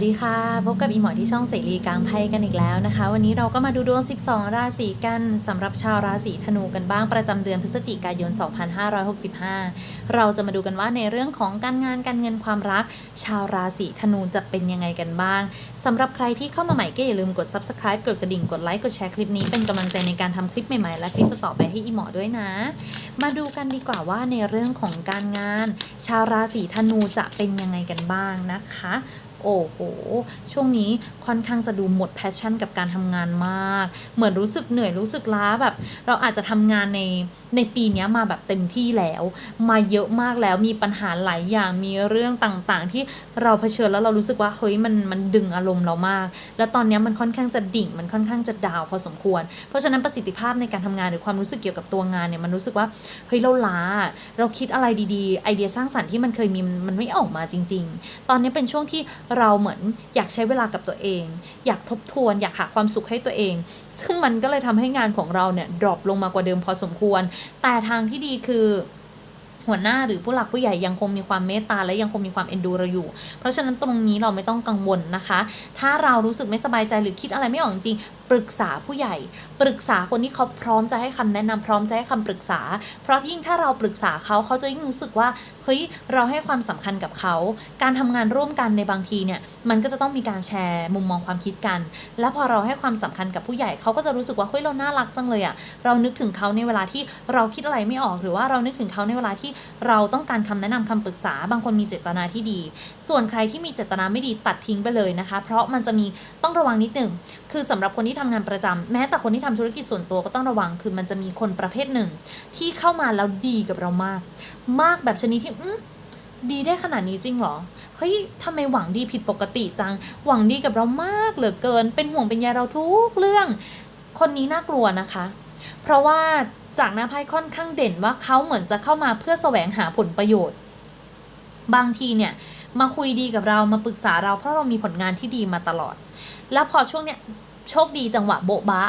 วัสดีค่ะ พบกับอีหมอที่ช่องเสรีกลางไพ่กันอีกแล้วนะคะ วันนี้เราก็มาดูดวง 12 ราศีกันสำหรับชาวราศีธนูกันบ้างประจำเดือนพฤศจิกายน 2565 เราจะมาดูกันว่าในเรื่องของการงานการเงินความรัก ชาวราศีธนูจะเป็นยังไงกันบ้างสำหรับใครที่เข้ามาใหม่ก็อย่าลืมกด subscribe กดกระดิ่งกดไลค์กดแชร์คลิปนี้เป็นกำลังใจในการทำคลิปใหม่ๆ และคลิปต่อไปให้อีหมอด้วยนะ มาดูกันดีกว่าว่าในเรื่องของการงาน ชาวราศีธนูจะเป็นยังไงกันบ้างนะคะ โอ้โห ช่วงนี้ค่อนข้างจะดูหมดแพชชั่นกับการทำงานมาก เหมือนรู้สึกเหนื่อยรู้สึกล้าแบบ เราอาจจะทำงานในในปีนี้มาแบบเต็มที่แล้ว มาเยอะมากแล้วมีปัญหาหลายอย่างมีเรื่องต่างๆ ที่เราเผชิญแล้วเรารู้สึกว่าเฮ้ยมันมันดึงอารมณ์เรามาก แล้วตอนนี้มันค่อนข้างจะดิ่ง มันค่อนข้างจะดาวพอสมควร เพราะฉะนั้นประสิทธิภาพในการทำงานหรือความรู้สึกเกี่ยวกับตัวงานเนี่ยมันรู้สึกว่าเฮ้ยเราล้า เราคิดอะไรดีๆ ไอเดียสร้างสรรค์ที่มันเคยมีมันไม่ออกมาจริง ๆ ตอนนี้เป็นช่วงที่เราเหมือนอยากใช้เวลากับตัวเอง อยากทบทวน อยากหาความสุขให้ตัวเอง ซึ่งมันก็เลยทำให้งานของเราเนี่ยดรอปลงมากว่าเดิมพอสมควร แต่ทางที่ดีคือหัวหน้าหรือผู้หลักผู้ใหญ่ยังคงมีความเมตตาและยังคงมีความเอ็นดูเราอยู่ เพราะฉะนั้นตรงนี้เราไม่ต้องกังวลนะคะ ถ้าเรารู้สึกไม่สบายใจหรือคิดอะไรไม่ออกจริง ปรึกษาผู้ใหญ่ ปรึกษาคนที่เขาพร้อมจะให้คำแนะนำพร้อมจะให้คำปรึกษา เพราะยิ่งถ้าเราปรึกษาเขาเขาจะยิ่งรู้สึกว่าเฮ้ยเราให้ความสำคัญกับเขา การทำงานร่วมกันในบางทีเนี่ยมันก็จะต้องมีการแชร์มุมมองความคิดกัน และพอเราให้ความสำคัญกับผู้ใหญ่เขาก็จะรู้สึกว่าเฮ้ยเราน่ารักจังเลยอะเรานึกถึงเขาในเวลาที่เราคิดอะไรไม่ออกหรือว่าเรานึกถึงเขาในเวลาที่เราต้องการคำแนะนำคำปรึกษา บางคนมีเจตนาที่ดี ส่วนใครที่มีเจตนาไม่ดีตัดทิ้งไปเลยนะคะ เพราะมันจะมีต้องระวังนิดหนึ่งคือสำหรับคนที่ทำงานประจำแม้แต่คนที่ทำธุรกิจส่วนตัวก็ต้องระวัง คือมันจะมีคนประเภทหนึ่ง ที่เข้ามาแล้วดีกับเรามาก มากแบบชนิดที่อืดีได้ขนาดนี้จริงเหรอ เฮ้ยทำไมหวังดีผิดปกติจัง หวังดีกับเรามากเหลือเกิน เป็นห่วงเป็นใยเราทุกเรื่อง คนนี้น่ากลัวนะคะ เพราะว่าจากหน้าไพ่ค่อนข้างเด่นว่าเขาเหมือนจะเข้ามาเพื่อแสวงหาผลประโยชน์ บางทีเนี่ย มาคุยดีกับเรามาปรึกษาเราเพราะเรามีผลงานที่ดีมาตลอด แล้วพอช่วงเนี้ย โชคดีจังหวะโบ๊ะบะ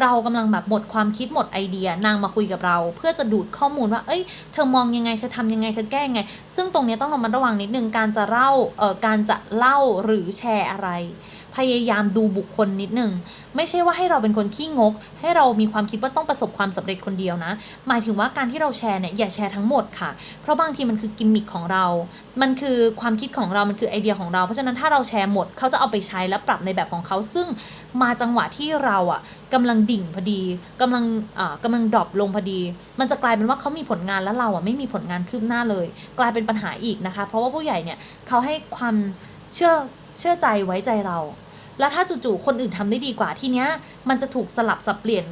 เรากำลังแบบหมดความคิดหมดไอเดียนางมาคุยกับเรา เพื่อจะดูดข้อมูลว่า เอ้ย เธอมองยังไง เธอทำยังไง เธอแก้ยังไง ซึ่งตรงนี้ต้องระมัดระวังนิดนึง การจะเล่า เอ่อ การจะเล่าหรือแชร์อะไร พยายามดูบุคคลนิดนึง ไม่ใช่ว่าให้เราเป็นคนขี้งก ให้เรามีความคิดว่าต้องประสบความสำเร็จคนเดียวนะ หมายถึงว่าการที่เราแชร์เนี่ยอย่าแชร์ทั้งหมดค่ะ เพราะบางทีมันคือกิมมิคของเรา มันคือความคิดของเรา มันคือไอเดียของเรา เพราะฉะนั้นถ้าเราแชร์หมด เขาจะเอาไปใช้และปรับในแบบของเขา ซึ่ง มาจังหวะที่เราอะกำลังดิ่งพอดีกำลังอ่ากำลังดรอปลงพอดี มันจะกลายเป็นว่าเขามีผลงานแล้วเราอะไม่มีผลงานคืบหน้าเลย กลายเป็นปัญหาอีกนะคะ เพราะว่าผู้ใหญ่เนี่ยเขาให้ความเชื่อเชื่อใจไว้ใจเรา แล้วถ้าจู่ๆคนอื่นทำได้ดีกว่าทีเนี้ยมันจะถูกสลับสับเปลี่ยน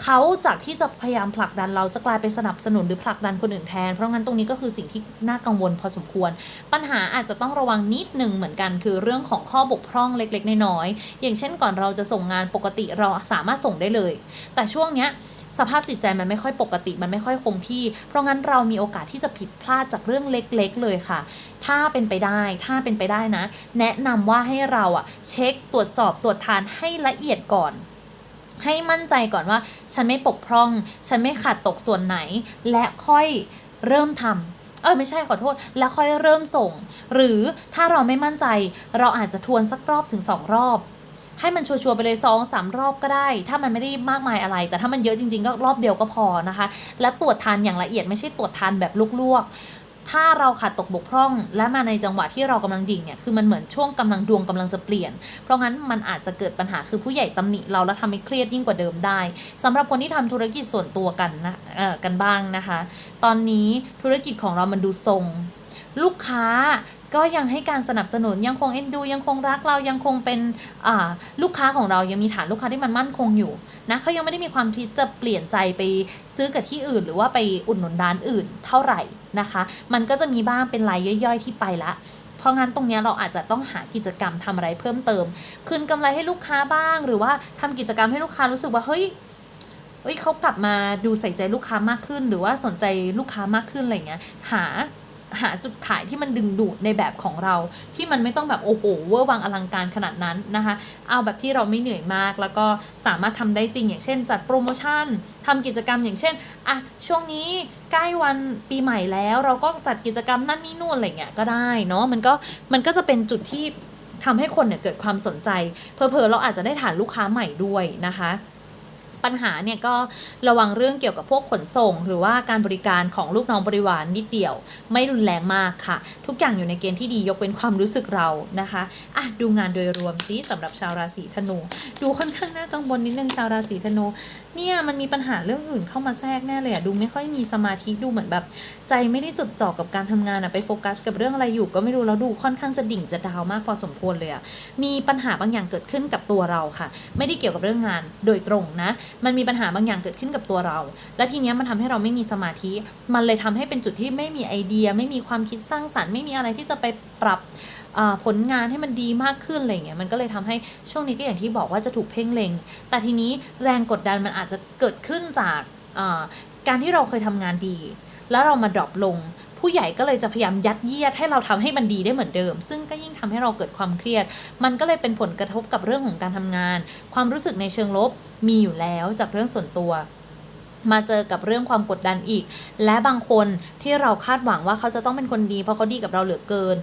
เขาจากที่จะพยายามผลักดันเราจะกลายเป็นสนับสนุนหรือผลักดันคนอื่นแทน เพราะงั้นตรงนี้ก็คือสิ่งที่น่ากังวลพอสมควร ปัญหาอาจจะต้องระวังนิดหนึ่งเหมือนกัน คือเรื่องของข้อบกพร่องเล็กๆน้อยๆอย่างเช่นก่อนเราจะส่งงานปกติเราสามารถส่งได้เลย แต่ช่วงเนี้ยสภาพจิตใจมันไม่ค่อยปกติมันไม่ค่อยคงที่ เพราะงั้นเรามีโอกาสที่จะผิดพลาดจากเรื่องเล็กๆ เลยค่ะ ถ้าเป็นไปได้ ถ้าเป็นไปได้นะ แนะนำว่าให้เราอะเช็คตรวจสอบตรวจทานให้ละเอียดก่อน ให้มั่นใจก่อนว่า ฉันไม่ปกพร่อง ฉันไม่ขาดตกส่วนไหน และค่อยเริ่มทำเออไม่ใช่ขอโทษ แล้วค่อยเริ่มส่ง หรือถ้าเราไม่มั่นใจ เราอาจจะทวนสักรอบถึงสองรอบ ให้มันชัวร์ๆไปเลยสองสามรอบก็ได้ ถ้ามันไม่ได้มากมายอะไร แต่ถ้ามันเยอะจริงๆ ก็รอบเดียวก็พอนะคะ และตรวจทานอย่างละเอียดไม่ใช่ตรวจทานแบบลวกๆ ถ้าเราขาดตกบกพร่อง และมาในจังหวะที่เรากำลังดิ่งเนี่ยคือมันเหมือนช่วงกำลังดวงกำลังจะเปลี่ยน เพราะงั้นมันอาจจะเกิดปัญหาคือผู้ใหญ่ตำหนิเราแล้วทำให้เครียดยิ่งกว่าเดิมได้สำหรับคนที่ทำธุรกิจส่วนตัวกันนะเอ่อกันบ้างนะคะ ตอนนี้ธุรกิจของเรามันดูทรง ลูกค้า ก็ยังให้การสนับสนุนยังคงเอ็นดู ยังคงรักเรายังคงเป็นลูกค้าของเรายังมีฐานลูกค้าที่มันมั่นคงอยู่นะเขายังไม่ได้มีความคิดจะเปลี่ยนใจไปซื้อกับที่อื่น หรือว่าไปอุดหนุนร้านอื่นเท่าไหร่นะคะ มันก็จะมีบ้างเป็นรายย่อยๆ ที่ไปละเพราะงั้นตรงเนี้ยเราอาจจะต้องหากิจกรรมทำอะไรเพิ่มเติม คืนกำไรให้ลูกค้าบ้าง หรือว่าทำกิจกรรมให้ลูกค้ารู้สึกว่าเฮ้ยเอ้ยเขากลับมาดูใส่ใจลูกค้ามากขึ้น หรือว่าสนใจลูกค้ามากขึ้นอะไรเงี้ยหา หาจุดขายที่มันดึงดูดในแบบของเรา ที่มันไม่ต้องแบบโอ้โหเวอร์วังอลังการขนาดนั้นนะคะ เอาแบบที่เราไม่เหนื่อยมาก แล้วก็สามารถทำได้จริง อย่างเช่น จัดโปรโมชั่นทำกิจกรรมอย่างเช่นอะช่วงนี้ใกล้วันปีใหม่แล้ว เราก็จัดกิจกรรมนั่นนี่นู่นอะไรเงี้ยก็ได้เนาะมันก็มันก็จะเป็นจุดที่ทำให้คนเนี่ยเกิดความสนใจเพอเพอเราอาจจะได้ฐานลูกค้าใหม่ด้วยนะคะ ปัญหาเนี่ยก็ระวังเรื่องเกี่ยวกับพวกขนส่ง หรือว่าการบริการของลูกน้องบริวารนิดเดียว ไม่รุนแรงมากค่ะ ทุกอย่างอยู่ในเกณฑ์ที่ดียกเว้นความรู้สึกเรานะคะอะดูงานโดยรวมซิสำหรับชาวราศีธนู ดูค่อนข้างน่ากังวลนิดนึงชาวราศีธนูเนี่ยมันมีปัญหาเรื่องอื่นเข้ามาแทรกแน่เลยอะดูไม่ค่อยมีสมาธิดูเหมือนแบบ ใจไม่ได้จดจ่อกับการทำงานอะไปโฟกัสกับเรื่องอะไรอยู่ก็ไม่รู้แล้วดูค่อนข้างจะดิ่งจะดาวมากพอสมควรเลยอะมีปัญหาบางอย่างเกิดขึ้นกับตัวเราค่ะ ไม่ได้เกี่ยวกับเรื่องงานโดยตรงนะมันมีปัญหาบางอย่างเกิดขึ้นกับตัวเรา และทีเนี้ยมันทำให้เราไม่มีสมาธิ มันเลยทำให้เป็นจุดที่ไม่มีไอเดีย ไม่มีความคิดสร้างสรรค์ ไม่มีอะไรที่จะไปปรับผลงานให้มันดีมากขึ้นอะไรเงี้ยมันก็เลยทำให้ช่วงนี้ก็อย่างที่บอกว่าจะถูกเพ่งเล็ง แต่ทีนี้แรงกดดันมันอาจจะเกิดขึ้นจากการที่เราเคยทำงานดี แล้วเรามาดรอปลง ผู้ใหญ่ก็เลยจะพยายามยัดเยียดให้เราทำให้มันดีได้เหมือนเดิม ซึ่งก็ยิ่งทำให้เราเกิดความเครียด มันก็เลยเป็นผลกระทบกับเรื่องของการทำงาน ความรู้สึกในเชิงลบมีอยู่แล้วจากเรื่องส่วนตัวมาเจอกับเรื่องความกดดันอีก และบางคนที่เราคาดหวังว่าเขาจะต้องเป็นคนดี เพราะเขาดีกับเราเหลือเกิน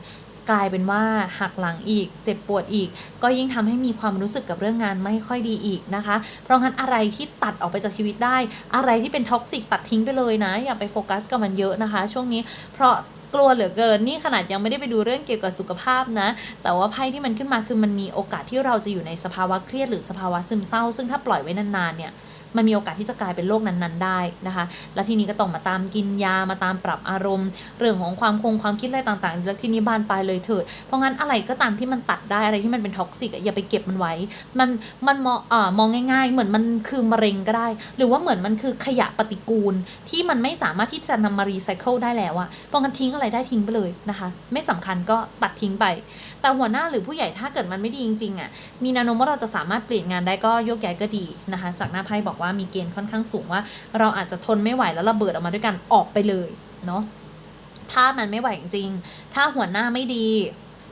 กลายเป็นว่าหักหลังอีก เจ็บปวดอีก ก็ยิ่งทำให้มีความรู้สึกกับเรื่องงานไม่ค่อยดีอีกนะคะ เพราะงั้นอะไรที่ตัดออกไปจากชีวิตได้ อะไรที่เป็นท็อกซิกตัดทิ้งไปเลยนะ อย่าไปโฟกัสกับมันเยอะนะคะ ช่วงนี้เพราะกลัวเหลือเกินนี่ขนาดยังไม่ได้ไปดูเรื่องเกี่ยวกับสุขภาพนะ แต่ว่าไพ่ที่มันขึ้นมาคือมันมีโอกาสที่เราจะอยู่ในสภาวะเครียดหรือสภาวะซึมเศร้า ซึ่งถ้าปล่อยไว้นานๆเนี่ย มันมีโอกาสที่จะกลายเป็นโรคนั้นๆได้นะคะ แล้วทีนี้ก็ต้องมาตามกินยามาตามปรับอารมณ์ เรื่องของความคงความคิดอะไรต่างๆ แล้วทีนี้บานปลายเลยเถิด เพราะงั้นอะไรก็ตามที่มันตัดได้อะไรที่มันเป็นท็อกซิกอย่าไปเก็บมันไว้ มันมันมองอมองง่าย ๆ เหมือนมันคือมะเร็งก็ได้ หรือว่าเหมือนมันคือขยะปฏิกูลที่มันไม่สามารถที่จะนำมารีไซเคิลได้แล้วอะเพราะงั้นทิ้งอะไรได้ทิ้งไปเลยนะคะ ไม่สำคัญก็ตัดทิ้งไป แต่หัวหน้าหรือผู้ใหญ่ถ้าเกิดมันไม่ดีจริงๆอะมีแนวโน้มว่าเราจะสามารถเปลี่ยนงานได้ก็โยกย้ายก็ดีนะคะ จากหน้าไพ่บอกว่ามีเกณฑ์ค่อนข้างสูงว่า เราอาจจะทนไม่ไหวแล้วระเบิดออกมาด้วยกันออกไปเลยเนาะถ้ามันไม่ไหวจริงๆถ้าหัวหน้าไม่ดี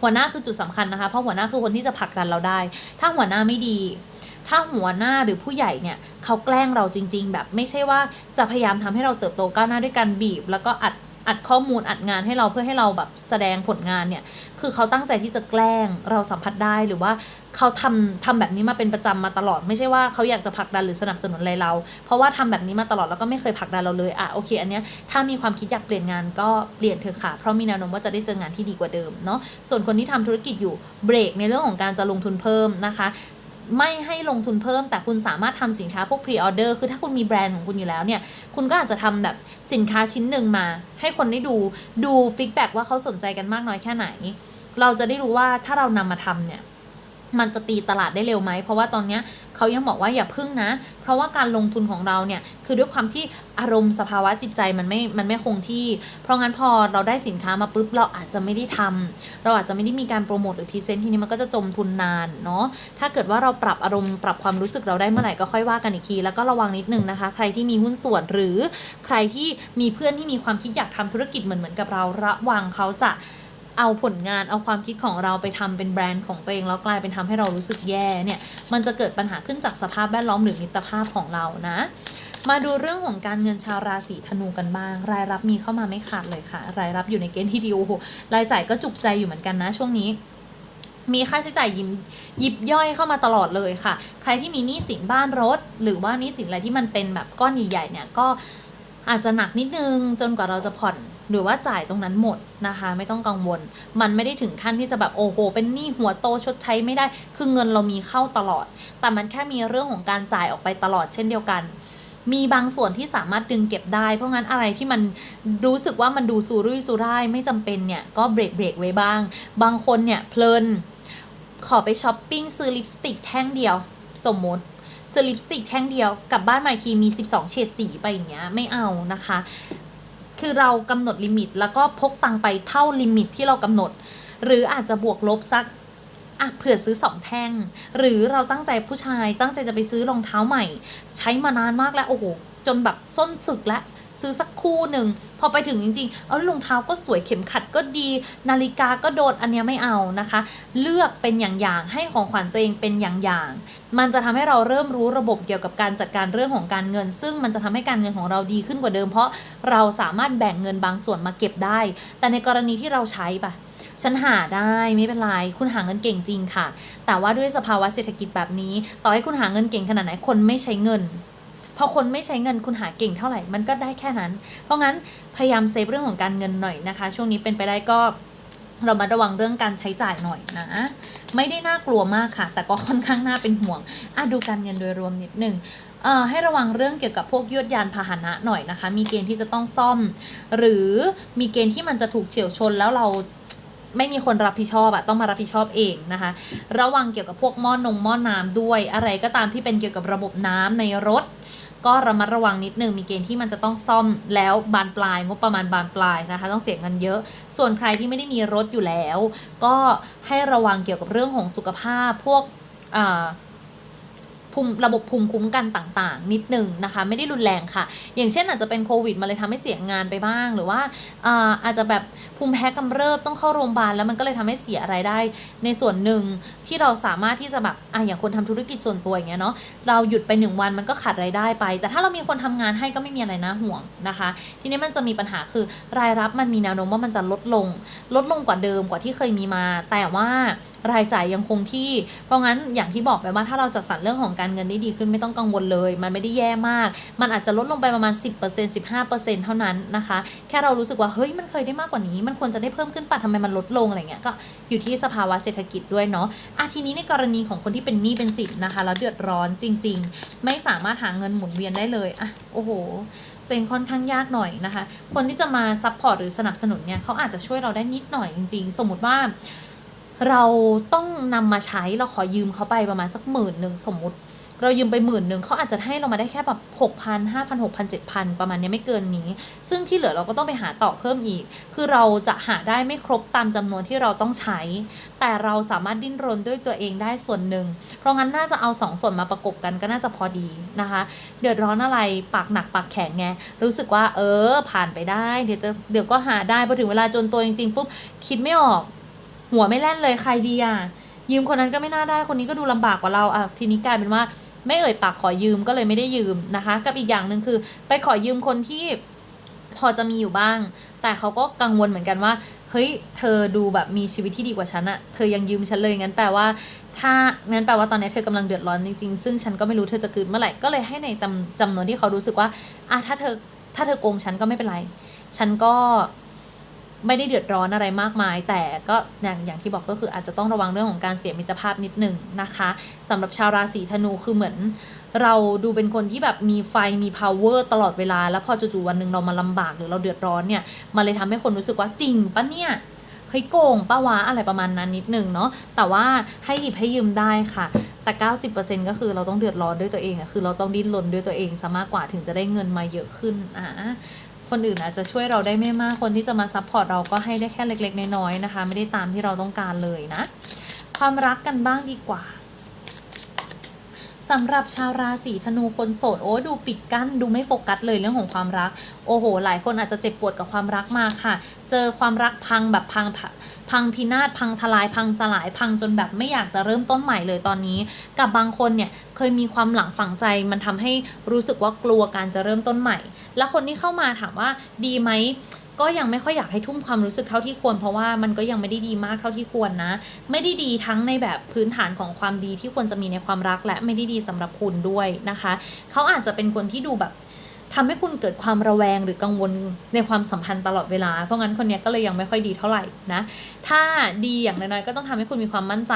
หัวหน้าคือจุดสำคัญนะคะ เพราะหัวหน้าคือคนที่จะผลักดันเราได้ ถ้าหัวหน้าไม่ดี ถ้าหัวหน้าหรือผู้ใหญ่เนี่ยเขาแกล้งเราจริง ๆ แบบไม่ใช่ว่าจะพยายามทำให้เราเติบโตก้าวหน้าด้วยการบีบ แล้วก็อัด อัดข้อมูลอัดงานให้เราเพื่อให้เราแบบแสดงผลงานเนี่ย คือเขาตั้งใจที่จะแกล้งเราสัมผัสได้หรือว่าเขาทำทำแบบนี้มาเป็นประจำมาตลอด ไม่ใช่ว่าเขาอยากจะผลักดันหรือสนับสนุนอะไรเรา เพราะว่าทำแบบนี้มาตลอดแล้วก็ไม่เคยผลักดันเราเลยอะโอเค อันเนี้ยถ้ามีความคิดอยากเปลี่ยนงานก็เปลี่ยนเถอะค่ะ เพราะมีแนวโน้มว่าจะได้เจองานที่ดีกว่าเดิมเนาะส่วนคนที่ทำธุรกิจอยู่เบรกในเรื่องของการจะลงทุนเพิ่มนะคะ ไม่ให้ลงทุนเพิ่ม แต่คุณสามารถทำสินค้าพวกพรีออเดอร์คือถ้าคุณมีแบรนด์ของคุณอยู่แล้วเนี่ย คุณก็อาจจะทำแบบสินค้าชิ้นหนึ่งมา ให้คนได้ดูดูฟีดแบ็กว่าเขาสนใจกันมากน้อยแค่ไหน เราจะได้รู้ว่าถ้าเรานำมาทำเนี่ย มันจะตีตลาดได้เร็วไหม เพราะว่าตอนนี้เขายังบอกว่าอย่าพึ่งนะ เพราะว่าการลงทุนของเราเนี่ย คือด้วยความที่อารมณ์สภาวะจิตใจมันไม่ มันไม่คงที่ เพราะงั้นพอเราได้สินค้ามาปุ๊บเราอาจจะไม่ได้ทำเราอาจจะไม่ได้มีการโปรโมทหรือพรีเซนต์ทีนี้มันก็จะจมทุนนานเนาะ ถ้าเกิดว่าเราปรับอารมณ์ปรับความรู้สึกเราได้เมื่อไหร่ก็ค่อยว่ากันอีกที แล้วก็ระวังนิดนึงนะคะ ใครที่มีหุ้นส่วนหรือใครที่มีเพื่อนที่มีความคิดอยากทำธุรกิจเหมือนเหมือนกับเราระวังเขาจะ เอาผลงานเอาความคิดของเราไปทำเป็นแบรนด์ของตัวเองแล้วกลายเป็นทำให้เรารู้สึกแย่เนี่ยมันจะเกิดปัญหาขึ้นจากสภาพแวดล้อมหรือมิตรภาพของเรานะ มาดูเรื่องของการเงินชาวราศีธนูกันบ้าง รายรับมีเข้ามาไม่ขาดเลยค่ะ รายรับอยู่ในเกณฑ์ที่ดีโอ้โหรายจ่ายก็จุกใจอยู่เหมือนกันนะช่วงนี้มีค่าใช้จ่ายยิมยิบย่อยเข้ามาตลอดเลยค่ะ ใครที่มีหนี้สินบ้านรถ หรือว่าหนี้สินอะไรที่มันเป็นแบบก้อนใหญ่ๆเนี่ยก็อาจจะหนักนิดนึงจนกว่าเราจะผ่อน หรือว่าจ่ายตรงนั้นหมดนะคะ ไม่ต้องกังวล มันไม่ได้ถึงขั้นที่จะแบบโอ้โห เป็นหนี้หัวโตชดใช้ไม่ได้ คือเงินเรามีเข้าตลอด แต่มันแค่มีเรื่องของการจ่ายออกไปตลอดเช่นเดียวกัน มีบางส่วนที่สามารถดึงเก็บได้ เพราะงั้นอะไรที่มันรู้สึกว่ามันดูซูรุ่ยซูร่ายไม่จำเป็นเนี่ยก็เบรกเบรกไว้บ้าง บางคนเนี่ยเพลิน ขอไปช้อปปิ้งซื้อลิปสติกแท่งเดียว สมมติซื้อลิปสติกแท่งเดียวกลับบ้านมาอีกทีมี 12 เฉดสีไปอย่างเงี้ยไม่เอานะคะ คือเรากำหนดลิมิต แล้วก็พกตังไปเท่าลิมิตที่เรากำหนด หรืออาจจะบวกลบสักอะเผื่อซื้อสองแท่ง หรือเราตั้งใจผู้ชายตั้งใจจะไปซื้อรองเท้าใหม่ ใช้มานานมากแล้วโอ้โหจนแบบส้นสึกแล้ว ซื้อสักคู่หนึ่งพอไปถึงจริงๆ เออรองเท้าก็สวยเข็มขัดก็ดี นาฬิกาก็โดนอันเนี้ยไม่เอานะคะ เลือกเป็นอย่างๆให้ของขวัญตัวเองเป็นอย่างๆมันจะทำให้เราเริ่มรู้ระบบเกี่ยวกับการจัดการเรื่องของการเงิน ซึ่งมันจะทำให้การเงินของเราดีขึ้นกว่าเดิม เพราะเราสามารถแบ่งเงินบางส่วนมาเก็บได้ แต่ในกรณีที่เราใช้ปะฉันหาได้ไม่เป็นไร คุณหาเงินเก่งจริงค่ะ แต่ว่าด้วยสภาวะเศรษฐกิจแบบนี้ ต่อให้คุณหาเงินเก่งขนาดไหนคนไม่ใช้เงิน พอคนไม่ใช้เงินคุณหาเก่งเท่าไหร่มันก็ได้แค่นั้น เพราะงั้นพยายามเซฟเรื่องของการเงินหน่อยนะคะ ช่วงนี้เป็นไปได้ก็เรามาระวังเรื่องการใช้จ่ายหน่อยนะ ไม่ได้น่ากลัวมากค่ะ แต่ก็ค่อนข้างน่าเป็นห่วงอะดูการเงินโดยรวมนิดหนึ่งให้ระวังเรื่องเกี่ยวกับพวกยวดยานพาหนะหน่อยนะคะ มีเกณฑ์ที่จะต้องซ่อม หรือมีเกณฑ์ที่มันจะถูกเฉียวชนแล้วเราไม่มีคนรับผิดชอบอะต้องมารับผิดชอบเองนะคะ ระวังเกี่ยวกับพวกหม้อนงหม้อน้ำด้วย อะไรก็ตามที่เป็นเกี่ยวกับระบบน้ำในรถ ก็ระมัดระวังนิดนึงมีเกณฑ์ที่มันจะต้องซ่อมแล้วบานปลายงบประมาณบานปลายนะคะ ต้องเสียเงินเยอะ ส่วนใครที่ไม่ได้มีรถอยู่แล้ว ก็ให้ระวังเกี่ยวกับเรื่องของสุขภาพพวกอ่า ภูมิระบบภูมิคุ้มกันต่างๆ นิดหนึ่งนะคะ ไม่ได้รุนแรงค่ะ อย่างเช่นอาจจะเป็นโควิดมาเลยทำให้เสียงานไปบ้าง หรือว่าอาอาจจะแบบภูมิแพ้กำเริบต้องเข้าโรงพยาบาลแล้วมันก็เลยทำให้เสียรายได้ ในส่วนหนึ่งที่เราสามารถที่จะแบบอะอย่างคนทำธุรกิจส่วนตัวอย่างเงี้ยเนาะเราหยุดไปหนึ่งวันมันก็ขาดรายได้ไป แต่ถ้าเรามีคนทำงานให้ก็ไม่มีอะไรน่าห่วงนะคะ ทีนี้มันจะมีปัญหาคือรายรับมันมีแนวโน้มว่ามันจะลดลง ลดลงกว่าเดิมกว่าที่เคยมีมา แต่ว่ารายจ่ายยังคงที่ เพราะงั้นอย่างที่บอกไปว่าถ้าเราจัดสรรเรื่องของการเงินได้ดีขึ้นไม่ต้องกังวลเลย มันไม่ได้แย่มาก มันอาจจะลดลงไปประมาณ 10% 15%เท่านั้นนะคะ แค่เรารู้สึกว่าเฮ้ยมันเคยได้มากกว่านี้ มันควรจะได้เพิ่มขึ้นป่ะทำไมมันลดลงอะไรเงี้ยก็อยู่ที่สภาวะเศรษฐกิจด้วยเนาะอะทีนี้ในกรณีของคนที่เป็นหนี้เป็นสินนะคะแล้วเดือดร้อนจริง ๆ ไม่สามารถหาเงินหมุนเวียนได้เลยอะโอ้โหเป็นค่อนข้างยากหน่อยนะคะ คนที่จะมาซัพพอร์ตหรือสนับสนุนเนี่ยเขาอาจจะช่วยเราได้นิดหน่อยจริง ๆ สมมติว่า เราต้องนำมาใช้เราขอยืมเขาไปประมาณสักหมื่นหนึ่งสมมุติ เรายืมไปหมื่นหนึ่งเขาอาจจะให้เรามาได้แค่แบบหกพันห้าพันหกพันเจ็ดพันประมาณนี้ไม่เกินนี้ ซึ่งที่เหลือเราก็ต้องไปหาต่อเพิ่มอีก คือเราจะหาได้ไม่ครบตามจำนวนที่เราต้องใช้ แต่เราสามารถดิ้นรนด้วยตัวเองได้ส่วนหนึ่ง เพราะงั้นน่าจะเอาสองส่วนมาประกบกันก็น่าจะพอดีนะคะ เดือดร้อนอะไรปากหนักปากแข็งไงรู้สึกว่าเออผ่านไปได้เดี๋ยวจะเดี๋ยวก็หาได้พอถึงเวลาจนตัวจริงๆปุ๊บคิดไม่ออก หัวไม่แล่นเลยใครดีอะยืมคนนั้นก็ไม่น่าได้คนนี้ก็ดูลำบากกว่าเราอะทีนี้กลายเป็นว่าไม่เอ่ยปากขอยืมก็เลยไม่ได้ยืมนะคะ กับอีกอย่างหนึ่งคือ ไปขอยืมคนที่พอจะมีอยู่บ้าง แต่เขาก็กังวลเหมือนกันว่า เฮ้ย เธอดูแบบมีชีวิตที่ดีกว่าฉันอะเธอยังยืมฉันเลยงั้นแปลว่า ถ้างั้นแปลว่าตอนนี้เธอกำลังเดือดร้อนจริงๆ ซึ่งฉันก็ไม่รู้เธอจะคืนเมื่อไหร่ ก็เลยให้ในจำจำนวนที่เขารู้สึกว่าอะถ้าเธอถ้าเธอโกงฉันก็ไม่เป็นไร ฉันก็ ไม่ได้เดือดร้อนอะไรมากมาย แต่ก็อย่างอย่างที่บอกก็คืออาจจะต้องระวังเรื่องของการเสียมิตรภาพนิดหนึ่งนะคะสำหรับชาวราศีธนูคือเหมือน เราดูเป็นคนที่แบบมีไฟมี power ตลอดเวลา แล้วพอจู่ๆวันหนึ่งเรามาลำบากหรือเราเดือดร้อนเนี่ยมันเลยทำให้คนรู้สึกว่าจริงปะเนี่ยเฮ้ยโกงปะวะอะไรประมาณนั้นนิดหนึ่งเนาะแต่ว่าให้หยิบให้ยืมได้ค่ะ แต่ 90%ก็คือเราต้องเดือดร้อนด้วยตัวเองอะคือเราต้องดิ้นรนด้วยตัวเองซะมากกว่าถึงจะได้เงินมาเยอะขึ้นอ่า คนอื่นอาจจะช่วยเราได้ไม่มาก คนที่จะมาซัพพอร์ตเราก็ให้ได้แค่เล็ก ๆ น้อยๆนะคะ ไม่ได้ตามที่เราต้องการเลยนะ ความรักกันบ้างดีกว่า สำหรับชาวราศีธนูคนโสดโอ้ดูปิดกั้นดูไม่โฟกัสเลยเรื่องของความรัก โอ้โห หลายคนอาจจะเจ็บปวดกับความรักมาค่ะ เจอความรักพังแบบพังพังพินาศพังทลายพังสลายพังจนแบบไม่อยากจะเริ่มต้นใหม่เลยตอนนี้ กับบางคนเนี่ยเคยมีความหลังฝังใจ มันทำให้รู้สึกว่ากลัวการจะเริ่มต้นใหม่ แล้วคนที่เข้ามาถามว่าดีไหม ก็ยังไม่ค่อยอยากให้ทุ่มความรู้สึกเท่าที่ควร เพราะว่ามันก็ยังไม่ได้ดีมากเท่าที่ควรนะ ไม่ได้ดีทั้งในแบบพื้นฐานของความดีที่ควรจะมีในความรักและไม่ได้ดีสำหรับคุณด้วยนะคะ เขาอาจจะเป็นคนที่ดูแบบ ทำให้คุณเกิดความระแวงหรือกังวลในความสัมพันธ์ตลอดเวลา เพราะงั้นคนเนี้ยก็เลยยังไม่ค่อยดีเท่าไหร่นะ ถ้าดีอย่างน้อยๆก็ต้องทำให้คุณมีความมั่นใจ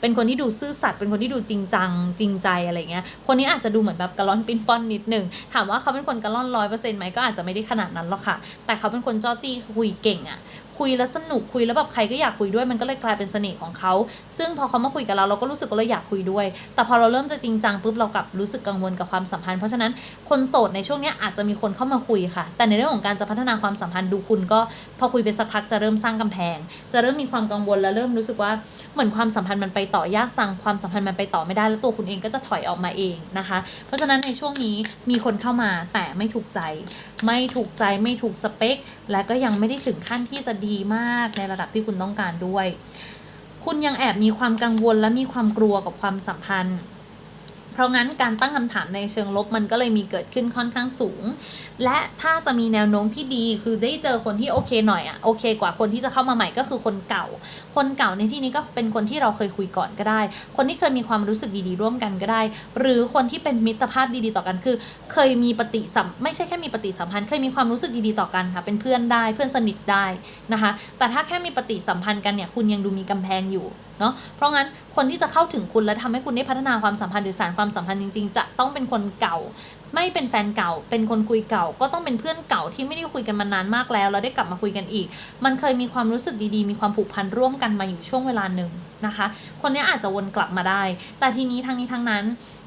เป็นคนที่ดูซื่อสัตย์เป็นคนที่ดูจริงจังจริงใจอะไรเงี้ย คนนี้อาจจะดูเหมือนแบบกระล่อนปิ้นป้อนนิดหนึ่งถามว่าเขาเป็นคนกระล่อนร้อยเปอร์เซ็นต์ไหมก็อาจจะไม่ได้ขนาดนั้นหรอกค่ะ แต่เขาเป็นคนจ้อจี้คุยเก่งอะ คุยแล้วสนุกคุยแล้วแบบใครก็อยากคุยด้วยมันก็เลยกลายเป็นเสน่ห์ของเขา ซึ่งพอเขามาคุยกับเราเราก็รู้สึกว่าเราอยากคุยด้วย แต่พอเราเริ่มจะจริงจังปุ๊บเรากลับรู้สึกกังวลกับความสัมพันธ์เพราะฉะนั้นคนโสดในช่วงนี้อาจจะมีคนเข้ามาคุยค่ะ แต่ในเรื่องของการจะพัฒนาความสัมพันธ์ดูคุณก็พอคุยไปสักพักจะเริ่มสร้างกำแพง จะเริ่มมีความกังวลและเริ่มรู้สึกว่าเหมือนความสัมพันธ์มันไปต่อยากจังความสัมพันธ์มันไปต่อไม่ได้แล้วตัวคุณเองก็จะถอยออกมาเองนะคะ เพราะฉะนั้นในช่วงนี้มีคนเข้ามาแต่ไม่ถูกใจ ไม่ถูกใจไม่ถูกสเปค และก็ยังไม่ได้ถึงขั้นที่จะดีีมากในระดับที่คุณต้องการด้วย คุณยังแอบมีความกังวลและมีความกลัวกับความสัมพันธ์ เพราะงั้นการตั้งคำถามในเชิงลบมันก็เลยมีเกิดขึ้นค่อนข้างสูง และถ้าจะมีแนวโน้มที่ดีคือได้เจอคนที่โอเคหน่อยอะโอเค กว่าคนที่จะเข้ามาใหม่ก็คือคนเก่า คนเก่าในที่นี้ก็เป็นคนที่เราเคยคุยก่อนก็ได้ คนที่เคยมีความรู้สึกดีๆ ร่วมกันก็ได้ หรือคนที่เป็นมิตรภาพดีๆต่อกันคือ เคยมีปฏิสัมไม่ใช่แค่มีปฏิสัมพันธ์เคยมีความรู้สึกดีๆต่อกันค่ะเป็นเพื่อนได้เพื่อนสนิทได้นะคะ แต่ถ้าแค่มีปฏิสัมพันธ์กันเนี่ยคุณยังดูมีกำแพงอยู่ เนาะเพราะงั้นคนที่จะเข้าถึงคุณและทำให้คุณได้พัฒนาความสัมพันธ์หรือสารความสัมพันธ์จริงๆ จะต้องเป็นคนเก่า ไม่เป็นแฟนเก่า เป็นคนคุยเก่า ก็ต้องเป็นเพื่อนเก่าที่ไม่ได้คุยกันมานานมากแล้วแล้วได้กลับมาคุยกันอีก มันเคยมีความรู้สึกดีๆ มีความผูกพันร่วมกันมาอยู่ช่วงเวลาหนึ่งนะคะ คนนี้อาจจะวนกลับมาได้ แต่ทีนี้ทั้งนี้ทั้งนั้น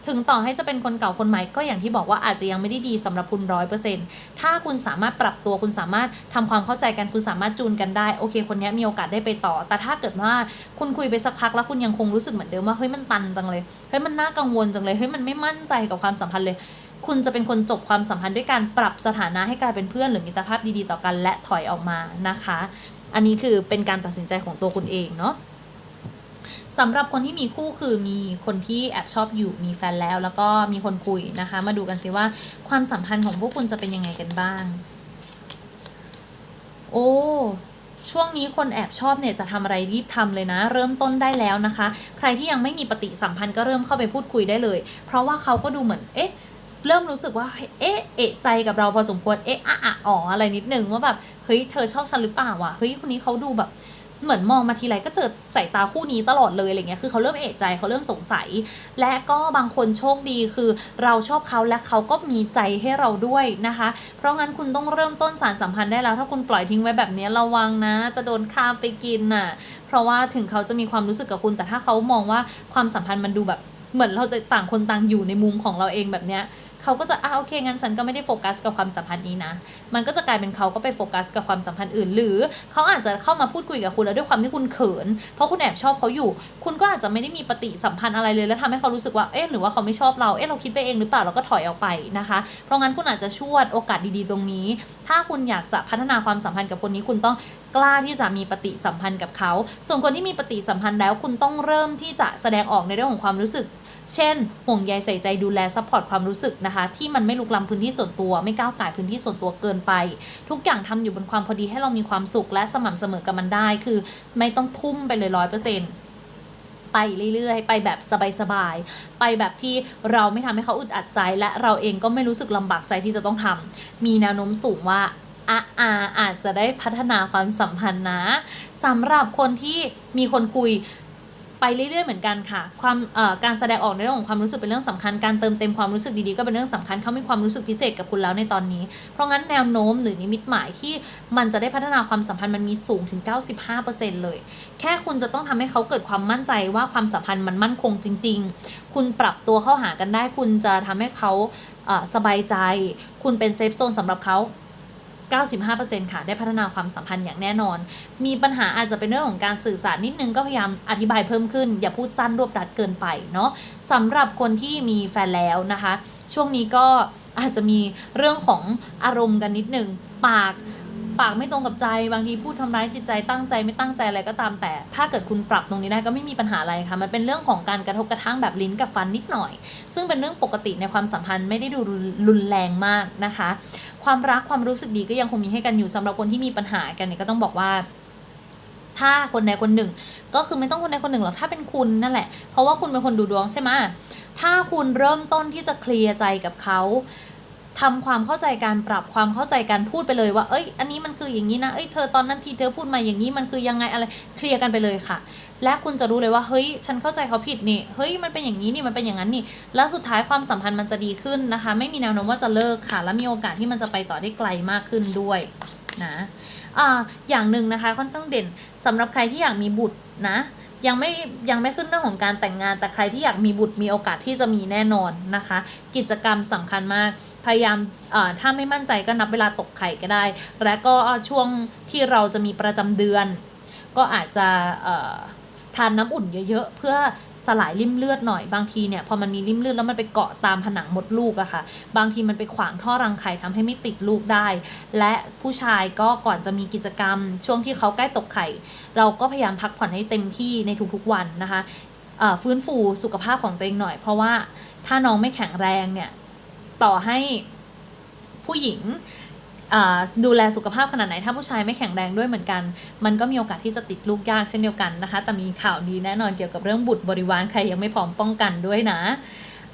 ถึงต่อให้จะเป็นคนเก่าคนใหม่ก็อย่างที่บอกว่าอาจจะยังไม่ได้ดีสำหรับคุณร้อยเปอร์เซ็นต์ถ้าคุณสามารถปรับตัวคุณสามารถทำความเข้าใจกันคุณสามารถจูนกันได้โอเค คนนี้มีโอกาสได้ไปต่อ แต่ถ้าเกิดว่าคุณคุยไปสักพักแล้วคุณยังคงรู้สึกเหมือนเดิมว่าเฮ้ยมันตันจังเลยเฮ้ยมันน่ากังวลจังเลยเฮ้ยมันไม่มั่นใจกับความสัมพันธ์เลย คุณจะเป็นคนจบความสัมพันธ์ด้วยการปรับสถานะให้กลายเป็นเพื่อนหรือมิตรภาพดีๆต่อกันและถอยออกมานะคะ อันนี้คือเป็นการตัดสินใจของตัวคุณเองเนาะ สำหรับคนที่มีคู่คือมีคนที่แอบชอบอยู่มีแฟนแล้ว แล้วก็มีคนคุยนะคะ มาดูกันสิว่าความสัมพันธ์ของพวกคุณจะเป็นยังไงกันบ้าง โอ้ช่วงนี้คนแอบชอบเนี่ยจะทำอะไรรีบทำเลยนะ เริ่มต้นได้แล้วนะคะ ใครที่ยังไม่มีปฏิสัมพันธ์ก็เริ่มเข้าไปพูดคุยได้เลย เพราะว่าเขาก็ดูเหมือนเอ๊ะเริ่มรู้สึกว่าเอ๊ะเอะใจกับเราพอสมควรเอ๊ะอะอะอ๋ออะไรนิดนึงว่าแบบเฮ้ยเธอชอบฉันหรือเปล่าวะเฮ้ยคนนี้เขาดูแบบ เหมือนมองมาทีไรก็เจอสายตาคู่นี้ตลอดเลยอะไรเงี้ยคือเขาเริ่มเอะใจเขาเริ่มสงสัย และก็บางคนโชคดีคือเราชอบเขาและเขาก็มีใจให้เราด้วยนะคะ เพราะงั้นคุณต้องเริ่มต้นสารสัมพันธ์ได้แล้ว ถ้าคุณปล่อยทิ้งไว้แบบนี้ระวังนะ จะโดนข้ามไปกินน่ะ เพราะว่าถึงเขาจะมีความรู้สึกกับคุณ แต่ถ้าเขามองว่าความสัมพันธ์มันดูแบบ เหมือนเราจะต่างคนต่างอยู่ในมุมของเราเองแบบเนี้ย เขาก็จะอ่าโอเคงั้นฉันก็ไม่ได้โฟกัสกับความสัมพันธ์นี้นะ มันก็จะกลายเป็นเขาก็ไปโฟกัสกับความสัมพันธ์อื่น หรือเขาอาจจะเข้ามาพูดคุยกับคุณแล้วด้วยความที่คุณเขิน เพราะคุณแอบชอบเขาอยู่ คุณก็อาจจะไม่ได้มีปฏิสัมพันธ์อะไรเลย แล้วทำให้เขารู้สึกว่าเอ๊ะหรือว่าเขาไม่ชอบเราเอ๊ะเราคิดไปเองหรือเปล่าเราก็ถอยออกไปนะคะ เพราะงั้นคุณอาจจะชวดโอกาสดีๆตรงนี้ ถ้าคุณอยากจะพัฒนาความสัมพันธ์กับคนนี้คุณต้องกล้าที่จะมีปฏิสัมพันธ์กับเขา ส่วนคนที่มีปฏิสัมพันธ์แล้วคุณต้องเริ่มที่จะแสดงออกในเรื่องของความรู้สึก เช่น ห่วงใยใส่ใจดูแลซัพพอร์ตความรู้สึกนะคะ ที่มันไม่ลุกล้ำพื้นที่ส่วนตัว ไม่ก้าวไก่พื้นที่ส่วนตัวเกินไป ทุกอย่างทำอยู่บนความพอดีให้เรามีความสุขและสม่ำเสมอกับมันได้ คือ ไม่ต้องทุ่มไปเลยร้อยเปอร์เซ็นต์ไปเรื่อยๆ ไปแบบสบายๆ ไปแบบที่เราไม่ทำให้เขาอึดอัดใจ และเราเองก็ไม่รู้สึกลำบากใจที่จะต้องทำมีแนวโน้มสูงว่าอาอาอาจจะได้พัฒนาความสัมพันธ์นะสำหรับคนที่มีคนคุย ไปเรื่อยๆเหมือนกันค่ะ ความการแสดงออกในเรื่องของความรู้สึกเป็นเรื่องสำคัญ การเติมเต็มความรู้สึกดีๆก็เป็นเรื่องสำคัญเขามีความรู้สึกพิเศษกับคุณแล้วในตอนนี้ เพราะงั้นแนวโน้มหรือนิมิตหมายที่มันจะได้พัฒนาความสัมพันธ์มันมีสูงถึง 95%เลย แค่คุณจะต้องทำให้เขาเกิดความมั่นใจว่าความสัมพันธ์มันมั่นคงจริง ๆ คุณปรับตัวเข้าหากันได้ คุณจะทำให้เขาสบายใจ คุณเป็นเซฟโซนสำหรับเขา 95%ค่ะ ได้พัฒนาความสัมพันธ์อย่างแน่นอน มีปัญหาอาจจะเป็นเรื่องของการสื่อสารนิดนึงก็พยายามอธิบายเพิ่มขึ้น อย่าพูดสั้นรวบรัดเกินไปเนาะสำหรับคนที่มีแฟนแล้วนะคะ ช่วงนี้ก็อาจจะมีเรื่องของอารมณ์กันนิดนึงปากปากไม่ตรงกับใจบางทีพูดทำร้ายจิตใจตั้งใจไม่ตั้งใจอะไรก็ตามแต่ ถ้าเกิดคุณปรับตรงนี้ได้ก็ไม่มีปัญหาอะไรค่ะ มันเป็นเรื่องของการกระทบกระทั่งแบบลิ้นกับฟันนิดหน่อย ซึ่งเป็นเรื่องปกติในความสัมพันธ์ไม่ได้ดูรุนแรงมากนะคะ ความรักความรู้สึกดีก็ยังคงมีให้กันอยู่สำหรับคนที่มีปัญหากันเนี่ยก็ต้องบอกว่า ถ้าคนใดคนหนึ่ง ก็คือไม่ต้องคนใดคนหนึ่งหรอกถ้าเป็นคุณนั่นแหละ เพราะว่าคุณเป็นคนดูดวงใช่ไหมถ้าคุณเริ่มต้นที่จะเคลียร์ใจกับเขาทำความเข้าใจการปรับความเข้าใจการพูดไปเลยว่า เอ้ย อันนี้มันคืออย่างนี้นะ เอ้ย เธอตอนนั้นที่เธอพูดมาอย่างนี้มันคือยังไงอะไร เคลียร์กันไปเลยค่ะ และคุณจะรู้เลยว่าเฮ้ย ฉันเข้าใจเขาผิดนี่เฮ้ยมันเป็นอย่างนี้นี่มันเป็นอย่างนั้นนี่ แล้วสุดท้ายความสัมพันธ์มันจะดีขึ้นนะคะ ไม่มีแนวโน้มว่าจะเลิกค่ะ และมีโอกาสที่มันจะไปต่อได้ไกลมากขึ้นด้วยนะอ่าอย่างหนึ่งนะคะค่อนข้างเด่นสำหรับใครที่อยากมีบุตรนะยังไม่ยังไม่ขึ้นเรื่องของการแต่งงาน แต่ใครที่อยากมีบุตรมีโอกาสที่จะมีแน่นอนนะคะ กิจกรรมสำคัญมากพยายามอ่อถ้าไม่มั่นใจก็นับเวลาตกไข่ก็ได้ และก็ช่วงที่เราจะมีประจำเดือน ก็อาจจะอ่อ ทานน้ำอุ่นเยอะๆ เพื่อสลายริ่มเลือดหน่อยบางทีเนี่ยพอมันมีริ่มเลือดแล้วมันไปเกาะตามผนังมดลูกอะค่ะ บางทีมันไปขวางท่อรังไข่ทำให้ไม่ติดลูกได้ และผู้ชายก็ก่อนจะมีกิจกรรม ช่วงที่เขาใกล้ตกไข่ เราก็พยายามพักผ่อนให้เต็มที่ในทุกๆวันนะคะฟื้นฟูสุขภาพของตัวเองหน่อย เพราะว่าถ้าน้องไม่แข็งแรงเนี่ยต่อให้ผู้หญิง ดูแลสุขภาพขนาดไหน ถ้าผู้ชายไม่แข็งแรงด้วยเหมือนกัน มันก็มีโอกาสที่จะติดลูกยากเช่นเดียวกันนะคะ แต่มีข่าวดีแน่นอนเกี่ยวกับเรื่องบุตรบริวารใครยังไม่พร้อมป้องกันด้วยนะ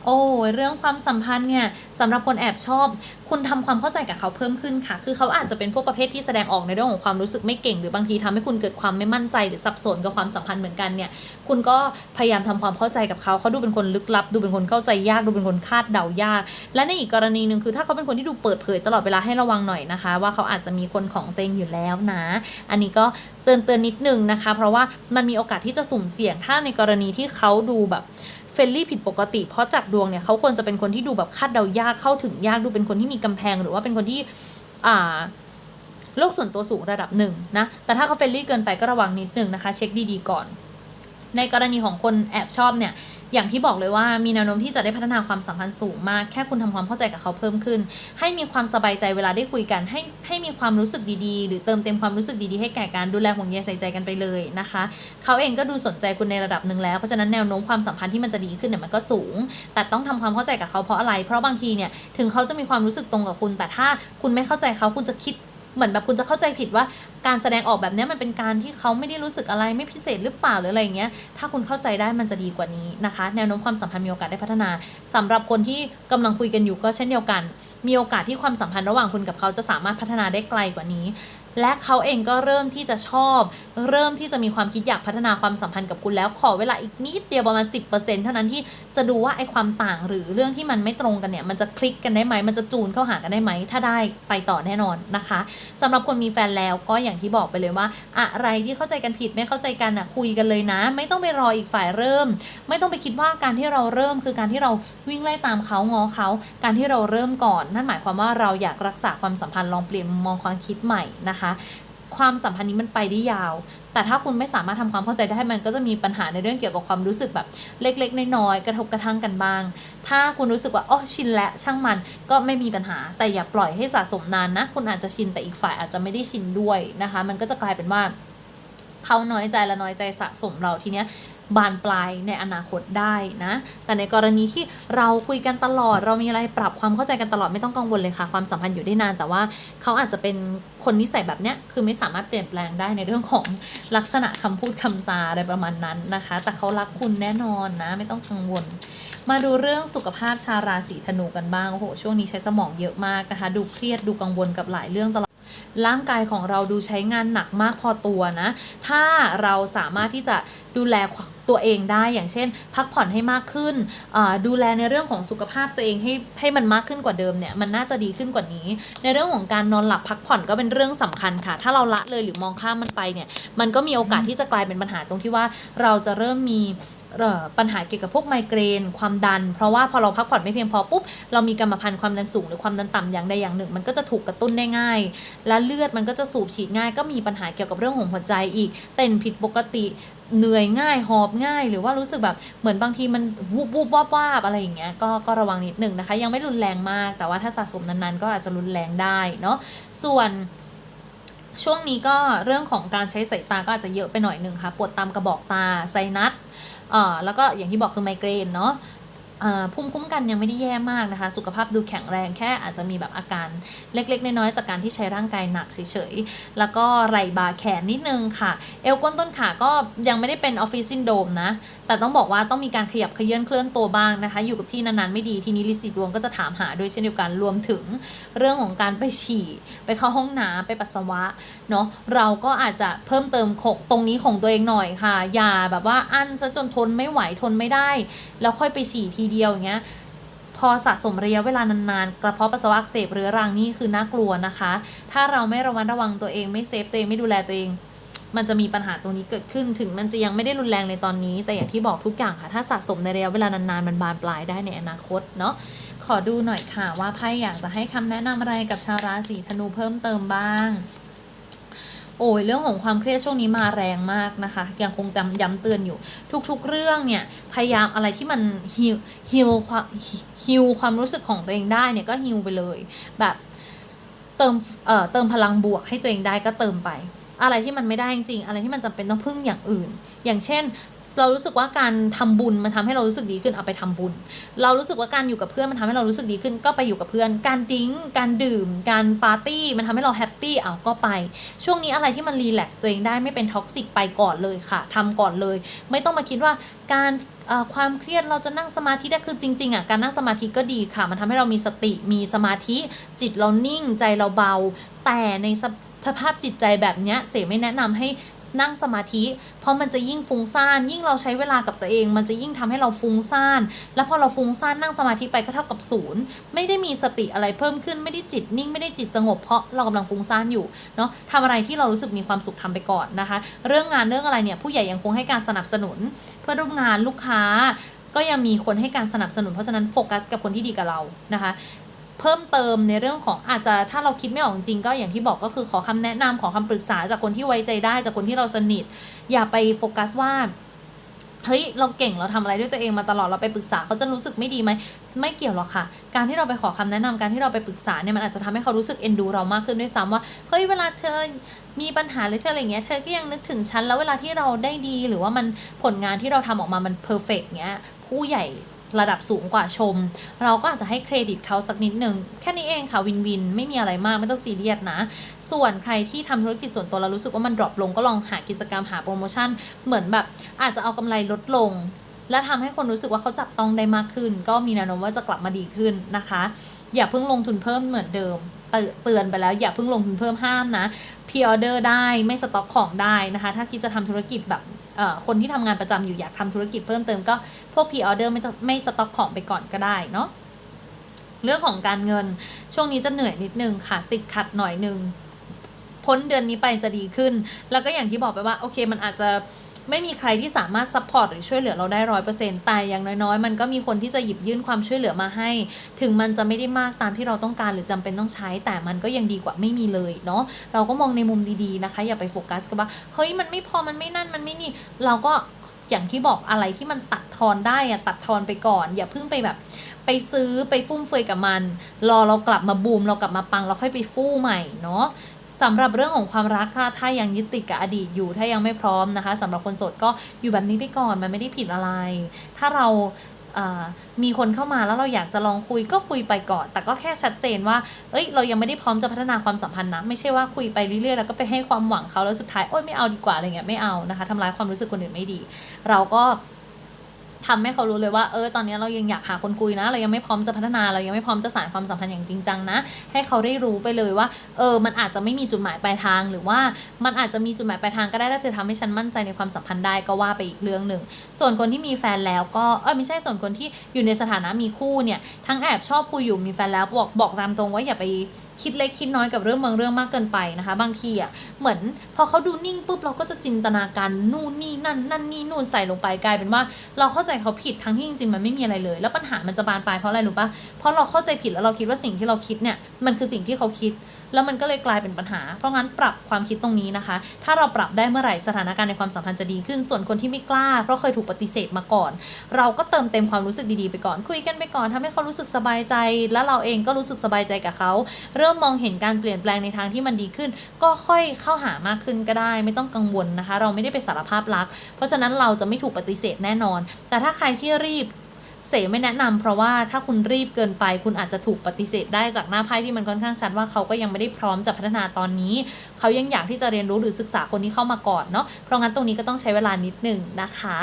โอ้เรื่องความสัมพันธ์เนี่ยสำหรับคนแอบชอบ คุณทำความเข้าใจกับเขาเพิ่มขึ้นค่ะ คือเขาอาจจะเป็นพวกประเภทที่แสดงออกในเรื่องของความรู้สึกไม่เก่ง หรือบางทีทำให้คุณเกิดความไม่มั่นใจหรือสับสนกับความสัมพันธ์เหมือนกันเนี่ย คุณก็พยายามทำความเข้าใจกับเขาเขาดูเป็นคนลึกลับ ดูเป็นคนเข้าใจยาก ดูเป็นคนคาดเดายาก และในอีกกรณีหนึ่งคือถ้าเขาเป็นคนที่ดูเปิดเผยตลอดเวลาให้ระวังหน่อยนะคะ ว่าเขาอาจจะมีคนของตัวเองอยู่แล้วนะ อันนี้ก็เตือนเตือนนิดนึงนะคะ เพราะว่ามันมีโอกาสที่จะสุ่มเสี่ยงถ้าในกรณีที่เขาดูแบบ เฟลลี่ผิดปกติ เพราะจากดวงเนี่ยเขาควรจะเป็นคนที่ดูแบบคาดเดายากเข้าถึงยากดูเป็นคนที่มีกำแพงหรือว่าเป็นคนที่อ่าโลกส่วนตัวสูงระดับหนึ่งนะ แต่ถ้าเขาเฟรนลี่เกินไปก็ระวังนิดนึงนะคะ เช็คดีๆก่อน ในกรณีของคนแอบชอบเนี่ย อย่างที่บอกเลยว่ามีแนวโน้มที่จะได้พัฒนาความสัมพันธ์สูงมาก แค่คุณทำความเข้าใจกับเขาเพิ่มขึ้น ให้มีความสบายใจเวลาได้คุยกัน ให้ให้มีความรู้สึกดีๆ หรือเติมเต็มความรู้สึกดีๆให้แก่การดูแลห่วงใยใส่ใจกันไปเลยนะคะ เขาเองก็ดูสนใจคุณในระดับหนึ่งแล้วเพราะฉะนั้นแนวโน้มความสัมพันธ์ที่มันจะดีขึ้นเนี่ยมันก็สูง แต่ต้องทำความเข้าใจกับเขาเพราะอะไร เพราะบางทีเนี่ยถึงเขาจะมีความรู้สึกตรงกับคุณ แต่ถ้าคุณไม่เข้าใจเขาคุณจะคิด เหมือนแบบคุณจะเข้าใจผิดว่าการแสดงออกแบบนี้มันเป็นการที่เขาไม่ได้รู้สึกอะไรไม่พิเศษหรือเปล่าหรืออะไรอย่างเงี้ย ถ้าคุณเข้าใจได้มันจะดีกว่านี้นะคะ แนวโน้มความสัมพันธ์มีโอกาสได้พัฒนาสำหรับคนที่กำลังคุยกันอยู่ก็เช่นเดียวกัน มีโอกาสที่ความสัมพันธ์ระหว่างคุณกับเขาจะสามารถพัฒนาได้ไกลกว่านี้และเขาเองก็เริ่มที่จะชอบ เริ่มที่จะมีความคิดอยากพัฒนาความสัมพันธ์กับคุณแล้วขอเวลาอีกนิดเดียวประมาณ 10%เท่านั้นที่จะดูว่าไอ้ความต่างหรือเรื่องที่มันไม่ตรงกันเนี่ย มันจะคลิกกันได้ไหมมันจะจูนเข้าหากันได้ไหม ถ้าได้ไปต่อแน่นอนนะคะสำหรับคนมีแฟนแล้วก็อย่างที่บอกไปเลยว่า อะไรที่เข้าใจกันผิดไม่เข้าใจกันอะคุยกันเลยนะ ไม่ต้องไปรออีกฝ่ายเริ่ม ไม่ต้องไปคิดว่าการที่เราเริ่มคือการที่เราวิ่งไล่ตามเขางอเขาการที่เราเริ่มก่อน นั่นหมายความว่าเราอยากรักษาความสัมพันธ์ลองเปลี่ยนมองความคิดใหม่นะคะความสัมพันธ์นี้มันไปได้ยาว แต่ถ้าคุณไม่สามารถทำความเข้าใจได้มันก็จะมีปัญหาในเรื่องเกี่ยวกับความรู้สึกแบบเล็กๆน้อยๆกระทบกระทั่งกันบ้าง ถ้าคุณรู้สึกว่าอ๋อชินแล้วช่างมันก็ไม่มีปัญหา แต่อย่าปล่อยให้สะสมนานนะ คุณอาจจะชินแต่อีกฝ่ายอาจจะไม่ได้ชินด้วยนะคะ มันก็จะกลายเป็นว่าเขาน้อยใจและน้อยใจสะสมเราทีเนี้ย บานปลายในอนาคตได้นะ แต่ในกรณีที่เราคุยกันตลอด เรามีอะไรปรับความเข้าใจกันตลอดไม่ต้องกังวลเลยค่ะ ความสัมพันธ์อยู่ได้นาน แต่ว่าเขาอาจจะเป็นคนนิสัยแบบเนี้ยคือไม่สามารถเปลี่ยนแปลงได้ในเรื่องของลักษณะคำพูดคำจาอะไรประมาณนั้นนะคะ แต่เขารักคุณแน่นอนนะ ไม่ต้องกังวล มาดูเรื่องสุขภาพชาวราศีธนูกันบ้างโอ้โหช่วงนี้ใช้สมองเยอะมากนะคะ ดูเครียดดูกังวลกับหลายเรื่องตลอด ร่างกายของเราดูใช้งานหนักมากพอตัวนะ ถ้าเราสามารถที่จะดูแลตัวเองได้อย่างเช่น พักผ่อนให้มากขึ้น ดูแลในเรื่องของสุขภาพตัวเองให้ให้มันมากขึ้นกว่าเดิมเนี่ยมันน่าจะดีขึ้นกว่านี้ ในเรื่องของการนอนหลับพักผ่อนก็เป็นเรื่องสำคัญค่ะ ถ้าเราละเลยหรือมองข้ามมันไปเนี่ยมันก็มีโอกาสที่จะกลายเป็นปัญหาตรงที่ว่าเราจะเริ่มมี ปัญหาเกี่ยวกับพวกไมเกรน ความดัน เพราะว่าพอเราพักผ่อนไม่เพียงพอปุ๊บเรามีกรรมพันธุ์ความดันสูงหรือความดันต่ำอย่างใดอย่างหนึ่ง มันก็จะถูกกระตุ้นได้ง่าย และเลือดมันก็จะสูบฉีดง่าย ก็มีปัญหาเกี่ยวกับเรื่องของหัวใจอีก เต้นผิดปกติเหนื่อยง่ายหอบง่าย หรือว่ารู้สึกแบบเหมือนบางทีมันวูบวูบวาบวาบอะไรอย่างเงี้ยก็ก็ระวังนิดหนึ่งนะคะ ยังไม่รุนแรงมาก แต่ว่าถ้าสะสมนานๆ ก็อาจจะรุนแรงได้เนาะส่วนช่วงนี้ก็เรื่องของการใช้สายตาก็อาจจะเยอะไปหน่อยหนึ่งค่ะ ปวดตามกระบอกตาไซนัส เอ่อแล้วก็อย่างที่บอกคือไมเกรนเนาะเอ่อภูมิคุ้มกันยังไม่ได้แย่มากนะคะ สุขภาพดูแข็งแรงแค่อาจจะมีแบบอาการเล็ก ๆ น้อยๆจากการที่ใช้ร่างกายหนักเฉยๆ แล้วก็ไหล่บ่าแขนนิดนึงค่ะ เอวก้นต้นขาก็ยังไม่ได้เป็นออฟฟิศซินโดมนะ แต่ต้องบอกว่าต้องมีการขยับเขยื้อนเคลื่อนตัวบ้างนะคะ อยู่กับที่นานๆไม่ดีทีนี้ลิสิดวงก็จะถามหาด้วยเช่นเดียวกันรวมถึงเรื่องของการไปฉี่ ไปเข้าห้องน้ำไปปัสสาวะเนาะเราก็อาจจะเพิ่มเติมของตรงนี้ของตัวเองหน่อยค่ะ อย่าแบบว่าอั้นซะจนทนไม่ไหวทนไม่ได้ แล้วค่อยไปฉี่ทีเดียวอย่างเงี้ยพอสะสมระยะเวลานานๆ กระเพาะปัสสาวะอักเสบเรื้อรังนี่คือน่ากลัวนะคะ ถ้าเราไม่ระมัดระวังตัวเองไม่เซฟตัวเองไม่ดูแลตัวเอง มันจะมีปัญหาตรงนี้เกิดขึ้นถึงมันจะยังไม่ได้รุนแรงในตอนนี้ แต่อย่างที่บอกทุกอย่างค่ะ ถ้าสะสมในระยะเวลานานๆมันบานปลายได้ในอนาคตเนาะขอดูหน่อยค่ะว่าไพ่อยากจะให้คำแนะนำอะไรกับชาวราศีธนูเพิ่มเติมบ้างโอ้ยเรื่องของความเครียดช่วงนี้มาแรงมากนะคะ ยังคงจำย้ำเตือนอยู่ ทุกๆ เรื่องเนี่ย พยายามอะไรที่มันฮิลฮิลความฮิลความรู้สึกของตัวเองได้เนี่ยก็ฮิลไปเลย แบบเติมเอ่อเติมพลังบวกให้ตัวเองได้ก็เติมไป อะไรที่มันไม่ได้จริงๆอะไรที่มันจำเป็นต้องพึ่งอย่างอื่น อย่างเช่น เรารู้สึกว่าการทำบุญมันทำให้เรารู้สึกดีขึ้นเอาไปทำบุญ เรารู้สึกว่าการอยู่กับเพื่อนมันทำให้เรารู้สึกดีขึ้นก็ไปอยู่กับเพื่อน การดิ้งการดื่ม การปาร์ตี้มันทำให้เราแฮปปี้เอาก็ไป ช่วงนี้อะไรที่มันรีแลกซ์ตัวเองได้ไม่เป็นท็อกซิกไปก่อนเลยค่ะทำก่อนเลย ไม่ต้องมาคิดว่าการความเครียดเราจะนั่งสมาธิได้คือจริงๆอะการนั่งสมาธิก็ดีค่ะ มันทำให้เรามีสติมีสมาธิจิตเรานิ่งใจเราเบา แต่ใน สภาพจิตใจแบบเนี้ยเสไม่แนะนำให้นั่งสมาธิ เพราะมันจะยิ่งฟุ้งซ่าน ยิ่งเราใช้เวลากับตัวเอง มันจะยิ่งทำให้เราฟุ้งซ่าน แล้วพอเราฟุ้งซ่านนั่งสมาธิไปก็เท่ากับศูนย์ ไม่ได้มีสติอะไรเพิ่มขึ้น ไม่ได้จิตนิ่ง ไม่ได้จิตสงบ เพราะเรากำลังฟุ้งซ่านอยู่ เนาะทำอะไรที่เรารู้สึกมีความสุขทำไปก่อนนะคะ เรื่องงานเรื่องอะไรเนี่ยผู้ใหญ่ยังคงให้การสนับสนุน เพื่อร่วมงานลูกค้า ก็ยังมีคนให้การสนับสนุน เพราะฉะนั้นโฟกัสกับคนที่ดีกับเรา นะคะ เพิ่มเติมในเรื่องของอาจจะถ้าเราคิดไม่ออกจริงก็อย่างที่บอกก็คือขอคำแนะนำขอคำปรึกษาจากคนที่ไว้ใจได้จากคนที่เราสนิท อย่าไปโฟกัสว่าเฮ้ยเราเก่งเราทำอะไรด้วยตัวเองมาตลอดเราไปปรึกษาเขาจะรู้สึกไม่ดีไหมไม่เกี่ยวหรอกค่ะ การที่เราไปขอคำแนะนำการที่เราไปปรึกษาเนี่ยมันอาจจะทำให้เขารู้สึกเอ็นดูเรามากขึ้นด้วยซ้ำว่าเฮ้ยเวลาเธอมีปัญหาหรือเธออะไรเงี้ยเธอก็ยังนึกถึงฉันแล้วเวลาที่เราได้ดีหรือว่ามันผลงานที่เราทำออกมามันเพอร์เฟกเงี้ยผู้ใหญ่ ระดับสูงกว่าชม เราก็อาจจะให้เครดิตเขาสักนิดหนึ่งแค่นี้เองค่ะวินวินไม่มีอะไรมากไม่ต้องซีเรียสนะ ส่วนใครที่ทำธุรกิจส่วนตัวแล้วรู้สึกว่ามันดรอปลงก็ลองหากิจกรรมหาโปรโมชั่น เหมือนแบบอาจจะเอากำไรลดลง และทำให้คนรู้สึกว่าเขาจับต้องได้มากขึ้น ก็มีแนวโน้มว่าจะกลับมาดีขึ้นนะคะ อย่าเพิ่งลงทุนเพิ่มเหมือนเดิมเตือนไปแล้วอย่าเพิ่งลงทุนเพิ่มห้ามนะพีออเดอร์ได้ไม่สต็อกของได้นะคะ ถ้าคิดจะทำธุรกิจแบบ คนที่ทำงานประจำอยู่อยากทำธุรกิจเพิ่มเติมก็พวกพีออเดอร์ไม่ไม่สต็อกของไปก่อนก็ได้เนาะเรื่องของการเงินช่วงนี้จะเหนื่อยนิดนึงค่ะ ติดขัดหน่อยนึงพ้นเดือนนี้ไปจะดีขึ้น แล้วก็อย่างที่บอกไปว่าโอเคมันอาจจะ ไม่มีใครที่สามารถซัพพอร์ตหรือช่วยเหลือเราได้ร้อยเปอร์เซ็นต์แต่อย่างน้อยๆ มันก็มีคนที่จะหยิบยื่นความช่วยเหลือมาให้ ถึงมันจะไม่ได้มากตามที่เราต้องการหรือจำเป็นต้องใช้ แต่มันก็ยังดีกว่าไม่มีเลยเนาะเราก็มองในมุมดีๆนะคะ อย่าไปโฟกัสกับว่าเฮ้ยมันไม่พอมันไม่นั่นมันไม่นี่เราก็อย่างที่บอกอะไรที่มันตัดทอนได้อะตัดทอนไปก่อน อย่าเพิ่งไปแบบไปซื้อไปฟุ่มเฟือยกับมัน รอเรากลับมาบูมเรากลับมาปังเราค่อยไปฟู่ใหม่เนาะ สำหรับเรื่องของความรักค่ะถ้ายังยึดติดกับอดีตอยู่ถ้ายังไม่พร้อมนะคะสำหรับคนโสดก็อยู่แบบนี้ไปก่อนมันไม่ได้ผิดอะไร ถ้าเราอ่ามีคนเข้ามาแล้วเราอยากจะลองคุยก็คุยไปก่อน แต่ก็แค่ชัดเจนว่า เอ้ย เรายังไม่ได้พร้อมจะพัฒนาความสัมพันธ์นะ ไม่ใช่ว่าคุยไปเรื่อยๆ แล้วก็ไปให้ความหวังเขาแล้วสุดท้าย โอ๊ยไม่เอาดีกว่าอะไรเงี้ยไม่เอานะคะทำร้ายความรู้สึกคนอื่นไม่ดี เราก็ ทำให้เขารู้เลยว่าเออตอนนี้เรายังอยากหาคนคุยนะ เรายังไม่พร้อมจะพัฒนาเรายังไม่พร้อมจะสานความสัมพันธ์อย่างจริงจังนะ ให้เขาได้รู้ไปเลยว่าเออมันอาจจะไม่มีจุดหมายปลายทาง หรือว่ามันอาจจะมีจุดหมายปลายทางก็ได้ถ้าเธอทำให้ฉันมั่นใจในความสัมพันธ์ได้ก็ว่าไปอีกเรื่องหนึ่งส่วนคนที่มีแฟนแล้วก็เออไม่ใช่ส่วนคนที่อยู่ในสถานะมีคู่เนี่ยทั้งแอบชอบคุยอยู่มีแฟนแล้วบอกบอกตามตรงว่าอย่าไป คิดเล็กคิดน้อยกับเรื่องบางเรื่องมากเกินไปนะคะ บางทีอะเหมือนพอเขาดูนิ่งปุ๊บเราก็จะจินตนาการนู่นนี่นั่นนั่นนี่นู่นใส่ลงไปกลายเป็นว่า เราเข้าใจเขาผิดทั้งที่จริงๆมันไม่มีอะไรเลย แล้วปัญหามันจะบานปลายเพราะอะไรรู้ปะเพราะเราเข้าใจผิดแล้วเราคิดว่าสิ่งที่เราคิดเนี่ยมันคือสิ่งที่เขาคิดแล้วมันก็เลยกลายเป็นปัญหา เพราะงั้นปรับความคิดตรงนี้นะคะ ถ้าเราปรับได้เมื่อไหร่สถานการณ์ในความสัมพันธ์จะดีขึ้น ส่วนคนที่ไม่กล้า เพราะเคยถูกปฏิเสธมาก่อน เราก็เติมเต็มความรู้สึกดีๆไปก่อน คุยกันไปก่อนทำให้เขารู้สึกสบายใจ แล้วเราเองก็รู้สึกสบายใจกับเขา เริ่มมองเห็นการเปลี่ยนแปลงในทางที่มันดีขึ้น ก็ค่อยเข้าหามากขึ้นก็ได้ ไม่ต้องกังวลนะคะ เราไม่ได้ไปสารภาพรัก เพราะฉะนั้นเราจะไม่ถูกปฏิเสธแน่นอน แต่ถ้าใครที่รีบ เสไม่แนะนำเพราะว่าถ้าคุณรีบเกินไป คุณอาจจะถูกปฏิเสธได้จากหน้าไพ่ที่มันค่อนข้างชัดว่าเขาก็ยังไม่ได้พร้อมจะพัฒนาตอนนี้ เขายังอยากที่จะเรียนรู้หรือศึกษาคนที่เข้ามาก่อนเนาะเพราะงั้นตรงนี้ก็ต้องใช้เวลานิดหนึ่งนะคะ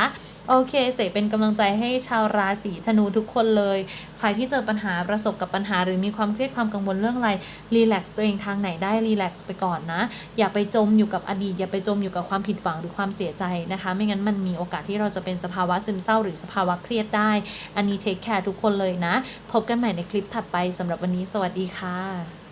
โอเค เสเป็นกำลังใจให้ชาวราศีธนูทุกคนเลย ใครที่เจอปัญหาประสบกับปัญหา หรือมีความเครียดความกังวลเรื่องอะไรรีแลกซ์ตัวเองทางไหนได้รีแลกซ์ไปก่อนนะ อย่าไปจมอยู่กับอดีต อย่าไปจมอยู่กับความผิดหวังหรือความเสียใจนะคะ ไม่งั้นมันมีโอกาสที่เราจะเป็นสภาวะซึมเศร้าหรือสภาวะเครียดได้ อันนี้เทคแคร์ทุกคนเลยนะ พบกันใหม่ในคลิปถัดไปสำหรับวันนี้สวัสดีค่ะ